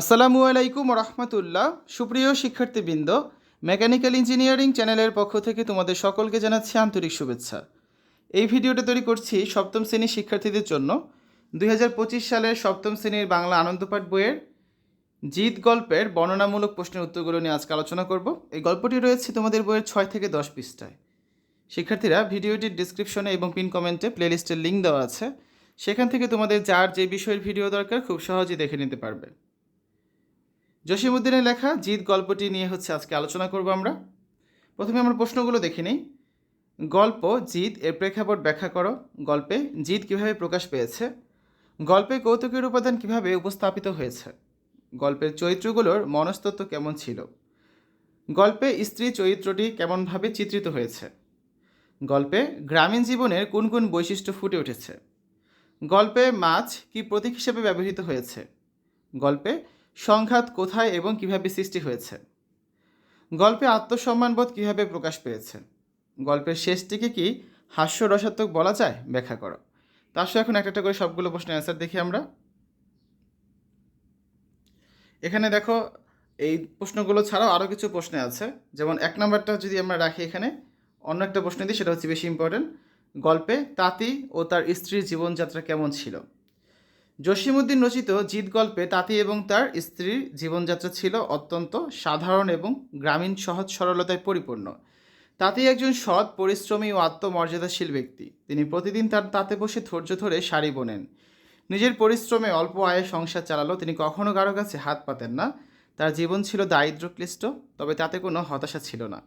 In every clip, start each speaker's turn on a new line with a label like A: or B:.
A: আসসালামু আলাইকুম রহমতুল্লাহ সুপ্রিয় শিক্ষার্থীবৃন্দ, মেকানিক্যাল ইঞ্জিনিয়ারিং চ্যানেলের পক্ষ থেকে তোমাদের সকলকে জানাচ্ছি আন্তরিক শুভেচ্ছা। এই ভিডিওটা তৈরি করছি সপ্তম শ্রেণির শিক্ষার্থীদের জন্য। দুই হাজার পঁচিশ সালের সপ্তম শ্রেণির বাংলা আনন্দপাঠ বইয়ের জিত গল্পের বর্ণনামূলক প্রশ্নের উত্তরগুলো নিয়ে আজকে আলোচনা করব। এই গল্পটি রয়েছে তোমাদের বইয়ের ছয় থেকে দশ পৃষ্ঠায়। শিক্ষার্থীরা ভিডিওটির ডিসক্রিপশনে এবং পিন কমেন্টে প্লেলিস্টের লিঙ্ক দেওয়া আছে। সেখান থেকে তোমাদের যার যে বিষয়ের ভিডিও দরকার খুব সহজেই দেখে নিতে পারবে। জসিমুদ্দিনের লেখা জিত গল্পটি নিয়ে হচ্ছে আজকে আলোচনা করব আমরা। প্রথমে আমরা প্রশ্নগুলো দেখে নিই। গল্প জিত এর প্রেক্ষাপট ব্যাখ্যা করো। গল্পে জিত কীভাবে প্রকাশ পেয়েছে? গল্পে কৌতুকের উপাদান কীভাবে উপস্থাপিত হয়েছে? গল্পের চরিত্রগুলোর মনস্তত্ব কেমন ছিল? গল্পে স্ত্রী চরিত্রটি কেমনভাবে চিত্রিত হয়েছে? গল্পে গ্রামীণ জীবনের কোন কোন বৈশিষ্ট্য ফুটে উঠেছে? গল্পে মাছ কি প্রতীক হিসেবে ব্যবহৃত হয়েছে? গল্পে সংঘাত কোথায় এবং কীভাবে সৃষ্টি হয়েছে? গল্পে আত্মসম্মানবোধ কীভাবে প্রকাশ পেয়েছে? গল্পের শেষটিকে কি হাস্যরসাত্মক বলা যায়? ব্যাখ্যা করো। তা আসলে এখন একটা একটা করে সবগুলো প্রশ্নের অ্যান্সার দেখি আমরা। এখানে দেখো, এই প্রশ্নগুলো ছাড়াও আরও কিছু প্রশ্ন আছে। যেমন এক নম্বরটা যদি আমরা রাখি এখানে, অন্য একটা প্রশ্ন দিই, সেটা হচ্ছে বেশি ইম্পর্টেন্ট গল্পে তাঁতি ও তার স্ত্রীর জীবনযাত্রা কেমন ছিল? জসিমুদ্দিন রচিত জিত গল্পে তাঁতি এবং তার স্ত্রীর জীবনযাত্রা ছিল অত্যন্ত সাধারণ এবং গ্রামীণ সহজ সরলতায় পরিপূর্ণ। তাঁতি একজন সৎ, পরিশ্রমী ও আত্মমর্যাদাশীল ব্যক্তি। তিনি প্রতিদিন তার তাঁতে বসে ধৈর্য ধরে শাড়ি বোনেন। নিজের পরিশ্রমে অল্প আয়ে সংসার চালালো। তিনি কখনো কারও কাছে হাত পাতেন না। তার জীবন ছিল দারিদ্র্যক্লিষ্ট, তবে তাতে কোনো হতাশা ছিল না।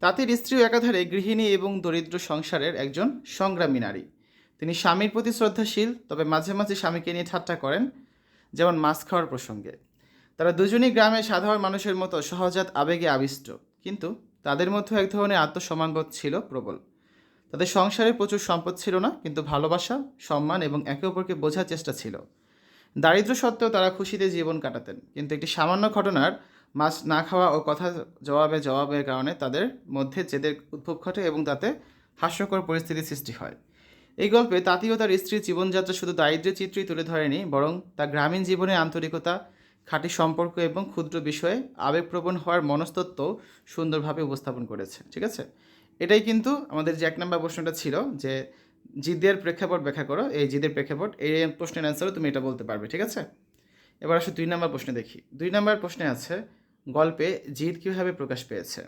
A: তাঁতির স্ত্রীও একাধারে গৃহিণী এবং দরিদ্র সংসারের একজন সংগ্রামী নারী। তিনি স্বামীর প্রতি শ্রদ্ধাশীল, তবে মাঝে মাঝে স্বামীকে নিয়ে ঠাট্টা করেন, যেমন মাছ খাওয়ার প্রসঙ্গে। তারা দুজনই গ্রামে সাধারণ মানুষের মতো সহজাত আবেগে আবিষ্ট, কিন্তু তাদের মধ্যে এক ধরনের আত্মসম্মানবোধ ছিল প্রবল। তাদের সংসারে প্রচুর সম্পদ ছিল না, কিন্তু ভালোবাসা, সম্মান এবং একে অপরকে বোঝার চেষ্টা ছিল। দারিদ্র সত্ত্বেও তারা খুশিতে জীবন কাটাতেন, কিন্তু একটি সামান্য ঘটনার মাছ না খাওয়া ও কথা জবাবে জবাবের কারণে তাদের মধ্যে জেদের উদ্ভব ঘটে এবং তাতে হাস্যকর পরিস্থিতির সৃষ্টি হয়। এই গল্পে তাঁতি ও তার স্ত্রীর জীবনযাত্রা শুধু দারিদ্র্যের চিত্রই তুলে ধরেনি, বরং তা গ্রামীণ জীবনের আন্তরিকতা, খাঁটি সম্পর্ক এবং ক্ষুদ্র বিষয়ে আবেগপ্রবণ হওয়ার মনস্তত্ত্ব সুন্দরভাবে উপস্থাপন করেছে, ঠিক আছে? এটাই কিন্তু আমাদের যে এক নম্বর প্রশ্নটা ছিল যে জিদের প্রেক্ষাপট ব্যাখ্যা করো। এই জিদের প্রেক্ষাপট, এই প্রশ্নের অ্যান্সারও তুমি এটা বলতে পারবে, ঠিক আছে? এবার আসলে দুই নম্বর প্রশ্নে দেখি। দুই নম্বর প্রশ্নে আছে, গল্পে জিদ কীভাবে প্রকাশ পেয়েছে?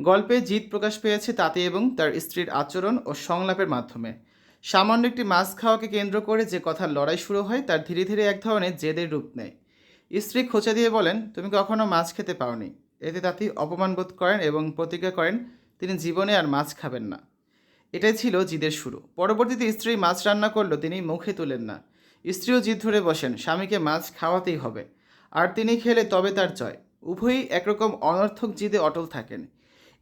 A: গল্পে জিত প্রকাশ পেয়েছে তাতে এবং তার স্ত্রীর আচরণ ও সংলাপের মাধ্যমে। সামান্য একটি মাছ খাওয়াকে কেন্দ্র করে যে কথার লড়াই শুরু হয়, তার ধীরে ধীরে এক ধরনের জেদের রূপ নেয়। স্ত্রী খোঁচা দিয়ে বলেন, তুমি কখনো মাছ খেতে পাওনি। এতে তাঁতি অপমান বোধ করেন এবং প্রতিজ্ঞা করেন, তিনি জীবনে আর মাছ খাবেন না। এটাই ছিল জিদের শুরু। পরবর্তীতে স্ত্রী মাছ রান্না করল, তিনি মুখে তুলেন না। স্ত্রীও জিদ ধরে বসেন, স্বামীকে মাছ খাওয়াতেই হবে। আর তিনি খেলে তবে তার জয়। উভয়ই একরকম অনর্থক জিদে অটল থাকেন।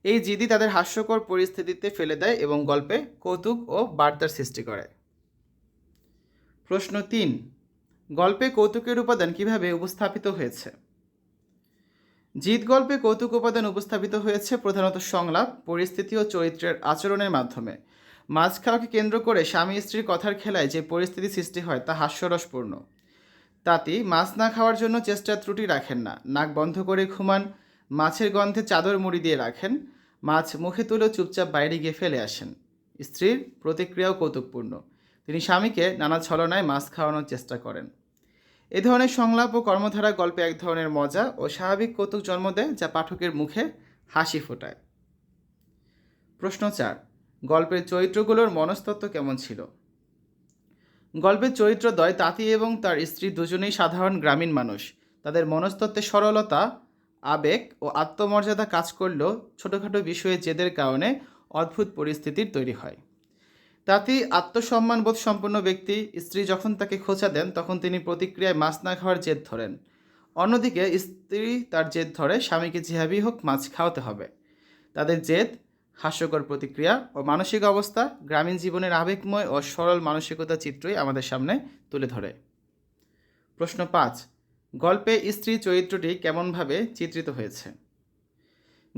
A: এই জিদি তাদের হাস্যকর পরিস্থিতিতে ফেলে দেয় এবং গল্পে কৌতুক ও বার্তার সৃষ্টি করে। প্রশ্ন তিন, গল্পে কৌতুকের উপাদান কীভাবে উপস্থাপিত হয়েছে? জিত গল্পে কৌতুক উপাদান উপস্থাপিত হয়েছে প্রধানত সংলাপ, পরিস্থিতি ও চরিত্রের আচরণের মাধ্যমে। মাছ খাওয়াকে কেন্দ্র করে স্বামী স্ত্রীর কথার খেলায় যে পরিস্থিতি সৃষ্টি হয় তা হাস্যরসপূর্ণ। তাতি মাছ না খাওয়ার জন্য চেষ্টার ত্রুটি রাখেন না। নাক বন্ধ করে ঘুমান, মাছের গন্ধে চাদর মুড়ি দিয়ে রাখেন মাছ মুখে তুলে চুপচাপ বাইরে গিয়ে ফেলে আসেন। স্ত্রীর প্রতিক্রিয়াও কৌতুকপূর্ণ। তিনি স্বামীকে নানা ছলনায় মাছ খাওয়ানোর চেষ্টা করেন। এ ধরনের সংলাপ ও কর্মধারা গল্পে এক ধরনের মজা ও স্বাভাবিক কৌতুক জন্ম দেয় যা পাঠকের মুখে হাসি ফোটায়। প্রশ্ন চার, গল্পের চরিত্রগুলোর মনস্তত্ত্ব কেমন ছিল? গল্পের চরিত্রদ্বয় তাঁতি এবং তার স্ত্রী দুজনেই সাধারণ গ্রামীণ মানুষ। তাদের মনস্তত্ত্বের সরলতা আবেগ ও আত্মমর্যাদা কাজ করলেও ছোটোখাটো বিষয়ে জেদের কারণে অদ্ভুত পরিস্থিতির তৈরি হয়। তাতে আত্মসম্মানবোধ সম্পন্ন ব্যক্তি স্ত্রী যখন তাকে খোঁচা দেন, তখন তিনি প্রতিক্রিয়ায় মাছ না খাওয়ার জেদ ধরেন। অন্যদিকে স্ত্রী তার জেদ ধরে, স্বামীকে যেভাবেই হোক মাছ খাওয়াতে হবে। তাদের জেদ, হাস্যকর প্রতিক্রিয়া ও মানসিক অবস্থা গ্রামীণ জীবনের আবেগময় ও সরল মানসিকতা চিত্রই আমাদের সামনে তুলে ধরে। প্রশ্ন পাঁচ গল্পে স্ত্রী চরিত্রটি কেমনভাবে চিত্রিত হয়েছে?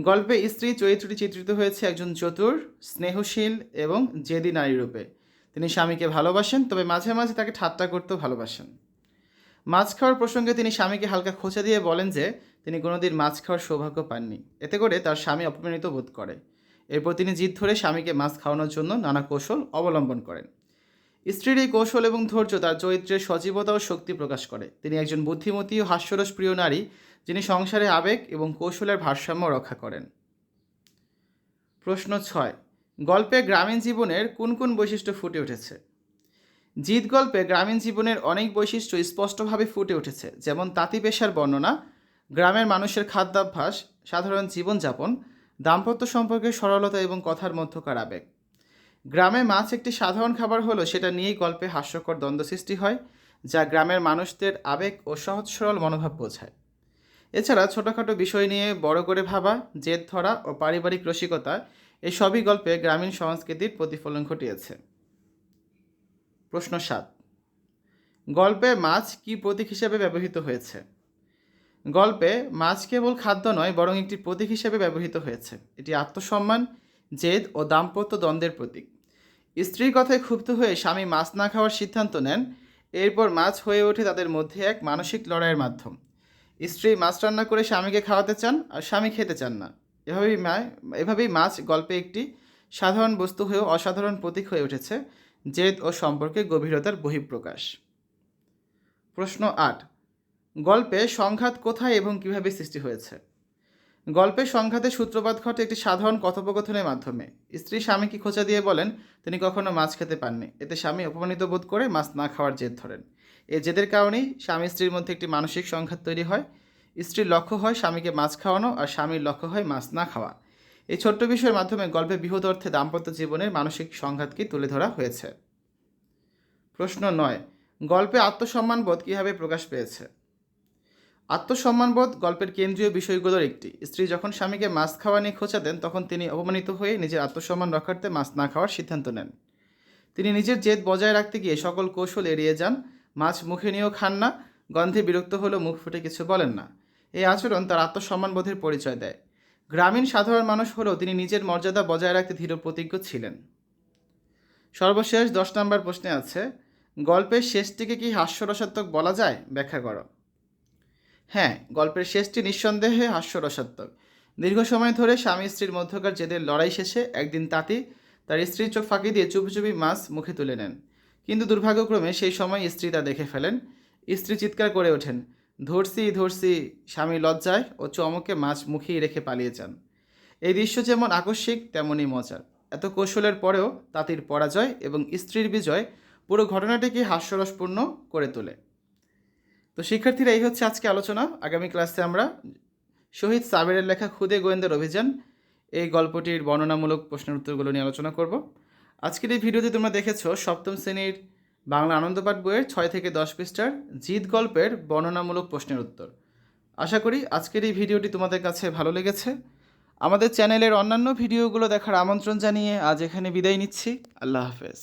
A: গল্পে স্ত্রী চরিত্রটি চিত্রিত হয়েছে একজন চতুর, স্নেহশীল এবং জেদি নারী রূপে। তিনি স্বামীকে ভালোবাসেন, তবে মাঝে মাঝে তাকে ঠাট্টা করতেও ভালোবাসেন। মাছ খাওয়ার প্রসঙ্গে তিনি স্বামীকে হালকা খোঁচা দিয়ে বলেন যে, তিনি কোনোদিন মাছ খাওয়ার সৌভাগ্য পাননি। এতে করে তার স্বামী অপমানিত বোধ করে। এরপর তিনি জিদ ধরে স্বামীকে মাছ খাওয়ানোর জন্য নানা কৌশল অবলম্বন করেন। স্ত্রীর এই কৌশল এবং ধৈর্য তার চরিত্রের সজীবতা ও শক্তি প্রকাশ করে। তিনি একজন বুদ্ধিমতী ও হাস্যরস প্রিয় নারী, যিনি সংসারে আবেগ এবং কৌশলের ভারসাম্য রক্ষা করেন। প্রশ্ন ছয়, গল্পে গ্রামীণ জীবনের কোন কোন বৈশিষ্ট্য ফুটে উঠেছে? জিত গল্পে গ্রামীণ জীবনের অনেক বৈশিষ্ট্য স্পষ্টভাবে ফুটে উঠেছে, যেমন তাঁতি পেশার বর্ণনা, গ্রামের মানুষের খাদ্যাভ্যাস, সাধারণ জীবনযাপন, দাম্পত্য সম্পর্কের সরলতা এবং কথার মধ্যকার আবেগ। গ্রামে মাছ একটি সাধারণ খাবার হলো, সেটা নিয়েই গল্পে হাস্যকর দ্বন্দ্ব সৃষ্টি হয়, যা গ্রামের মানুষদের আবেগ ও সহজ সরল মনোভাব বোঝায়। এছাড়া ছোটোখাটো বিষয় নিয়ে বড় করে ভাবা, জেদ ধরা ও পারিবারিক রসিকতা এই সবই গল্পে গ্রামীণ সংস্কৃতির প্রতিফলন ঘটিয়েছে। প্রশ্ন সাত। গল্পে মাছ কি প্রতীক হিসেবে ব্যবহৃত হয়েছে? গল্পে মাছ কেবল খাদ্য নয়, বরং একটি প্রতীক হিসেবে ব্যবহৃত হয়েছে। এটি আত্মসম্মান, জেদ ও দাম্পত্য দ্বন্দ্বের প্রতীক। স্ত্রীর কথায় ক্ষুব্ধ হয়ে স্বামী মাছ না খাওয়ার সিদ্ধান্ত নেন। এরপর মাছ হয়ে ওঠে তাদের মধ্যে এক মানসিক লড়াইয়ের মাধ্যম। স্ত্রী মাছ রান্না করে স্বামীকে খাওয়াতে চান আর স্বামী খেতে চান না। এভাবেই মা, এভাবেই মাছ গল্পে একটি সাধারণ বস্তু হয়েও অসাধারণ প্রতীক হয়ে উঠেছে, জেদ ও সম্পর্কে গভীরতার বহিঃপ্রকাশ। প্রশ্ন আট। গল্পে সংঘাত কোথায় এবং কীভাবে সৃষ্টি হয়েছে? গল্পে সংঘাতের সূত্রপাত ঘটে একটি সাধারণ কথোপকথনের মাধ্যমে। স্ত্রী স্বামীকে খোঁচা দিয়ে বলেন, তিনি কখনো মাছ খেতে পাননি। এতে স্বামী অপমানিত বোধ করে মাছ না খাওয়ার জেদ ধরেন। এই জেদের কারণেই স্বামী স্ত্রীর মধ্যে একটি মানসিক সংঘাত তৈরি হয়। স্ত্রীর লক্ষ্য হয় স্বামীকে মাছ খাওয়ানো আর স্বামীর লক্ষ্য হয় মাছ না খাওয়া। এই ছোট্ট বিষয়ের মাধ্যমে গল্পে বৃহৎ অর্থে দাম্পত্য জীবনের মানসিক সংঘাতকে তুলে ধরা হয়েছে। প্রশ্ন নয়, গল্পে আত্মসম্মানবোধ কীভাবে প্রকাশ পেয়েছে? আত্মসম্মানবোধ গল্পের কেন্দ্রীয় বিষয়গুলোর একটি। স্ত্রী যখন স্বামীকে মাছ খাওয়া নিয়ে খোঁচা দেন তখন তিনি অপমানিত হয়ে নিজের আত্মসম্মান রক্ষার্থে মাছ না খাওয়ার সিদ্ধান্ত নেন। তিনি নিজের জেদ বজায় রাখতে গিয়ে সকল কৌশল এড়িয়ে যান। মাছ মুখে নিয়েও খান না, গন্ধে বিরক্ত হলেও মুখ ফুটে কিছু বলেন না। এই আচরণ তার আত্মসম্মানবোধের পরিচয় দেয়। গ্রামীণ সাধারণ মানুষ হলেও তিনি নিজের মর্যাদা বজায় রাখতে দৃঢ় প্রতিজ্ঞ ছিলেন। সর্বশেষ দশ নম্বর প্রশ্নে আছে, গল্পের শেষটিকে কি হাস্যরসাত্মক বলা যায়? ব্যাখ্যা করো। হ্যাঁ গল্পের শেষটি নিঃসন্দেহে হাস্যরসাত্মক। দীর্ঘ সময় ধরে স্বামী স্ত্রীর মধ্যকার জেদের লড়াই শেষে একদিন তাঁতি তার স্ত্রীর চোখ ফাঁকি দিয়ে চুপি চুপি মাছ মুখে তুলে নেন। কিন্তু দুর্ভাগ্যক্রমে সেই সময় স্ত্রী তা দেখে ফেলেন। স্ত্রী চিৎকার করে ওঠেন, ধরছি ধরছি। স্বামী লজ্জায় ও চমকে মাছ মুখেই রেখে পালিয়ে যান। এই দৃশ্য যেমন আকস্মিক, তেমনই মজার। এত কৌশলের পরেও তাঁতির পরাজয় এবং স্ত্রীর বিজয় পুরো ঘটনাটিকে হাস্যরসপূর্ণ করে তোলে। তো শিক্ষার্থীরা, এই হচ্ছে আজকে আলোচনা। আগামী ক্লাসে আমরা শহীদ সাবেরের লেখা খুদে গোয়েন্দার অভিযান, এই গল্পটির বর্ণনামূলক প্রশ্নের উত্তরগুলো নিয়ে আলোচনা করব। আজকের এই ভিডিওতে তোমরা দেখেছ, সপ্তম শ্রেণির বাংলা আনন্দপাঠ বইয়ের ছয় থেকে দশ পৃষ্ঠার জিত গল্পের বর্ণনামূলক প্রশ্নের উত্তর। আশা করি আজকের এই ভিডিওটি তোমাদের কাছে ভালো লেগেছে। আমাদের চ্যানেলের অন্যান্য ভিডিওগুলো দেখার আমন্ত্রণ জানিয়ে আজ এখানে বিদায় নিচ্ছি। আল্লাহ হাফেজ।